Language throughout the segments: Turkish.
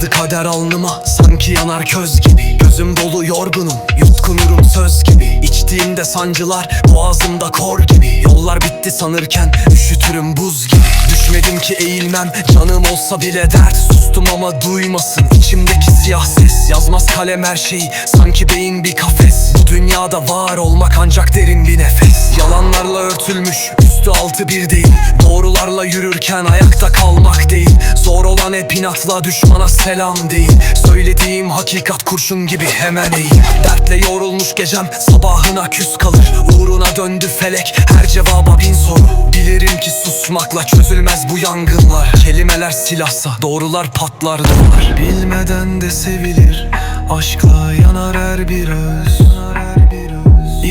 kader alnıma Sanki yanar köz gibi. Gözüm dolu yorgunum Yutkunurum söz gibi. İçtiğimde sancılar Boğazımda kor gibi. Yollar bitti sanırken Üşütürüm buz gibi. Düşmedim ki eğilmem Canım olsa bile dert. Sustum ama duymasın İçimdeki siyah ses. Yazmaz kalem her şeyi Sanki beyin bir kafes dünyada var olmak ancak derin bir nefes. Yalanlarla örtülmüş Üstü altı bir değil Doğrularla yürürken ayakta kalmak değil. Zor olan hep inatla düşmana selam değil. Söylediğim hakikat kurşun gibi hemen eğil. Dertle yorulmuş gecem sabahına küs kalır. Uğruna döndü felek her cevaba bin soru. Bilirim ki susmakla çözülmez bu yangınlar. Kelimeler silahsa doğrular patlar duvar Bilmeden de sevilir aşkla yanar her bir öz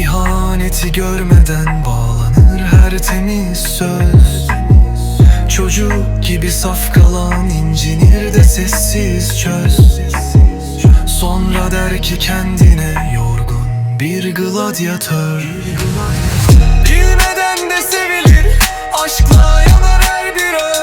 İhaneti görmeden bağlanır her temiz söz. Çocuk gibi saf kalan incinir de sessiz çöz. Sonra der ki kendine yorgun bir gladyatör. Bilmeden de sevilir aşkla yanar her bir öz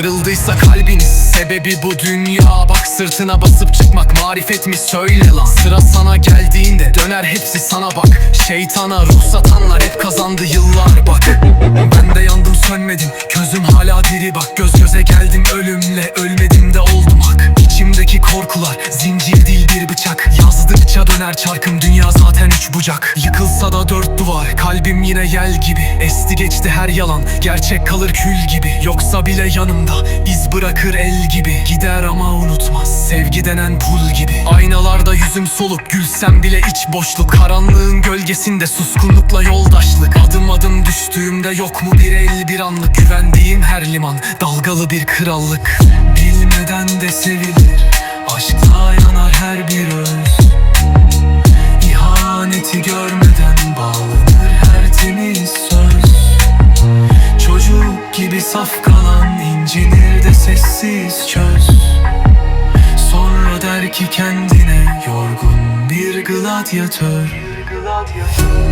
Kırıldıysa kalbiniz. Sebebi bu dünya. Bak sırtına basıp çıkmak. Marifet mi? Söyle lan. Sıra sana geldiğinde döner hepsi sana bak. Şeytana ruh satanlar hep kazandı yıllar bak. Ben de yandım sönmedim. Gözüm hala diri bak. Göz göze geldim ölümle. Ölmedim de oldum hak. İçimdeki korkular zincir değil bir bıçak. Yazdıkça döner çarkım dünya zaten üç bucak. Yıkılsa da dört duvar kalbim yine yel gibi. Esti geçti her yalan gerçek kalır kül gibi. Yoksa bile yanımda iz bırakır el gibi. Gider ama unutmaz sevgi denen pul gibi. Aynalarda yüzüm soluk gülsem bile iç boşluk. Karanlığın gölgesinde suskunlukla yoldaşlık. Adım adım düştüğümde yok mu bir el bir anlık? Güvendiğim her liman dalgalı bir krallık. Bilmeden de sevilir saf kalan incinir de sessiz çöz. Sonra der ki kendine yorgun bir gladyatör. Bilmeden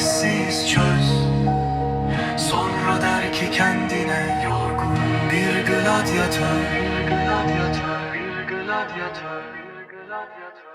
sessiz çöz. Sonra der ki kendine yorgun bir gladyatör. Bir gladyatör, bir gladyatör, bir gladyatör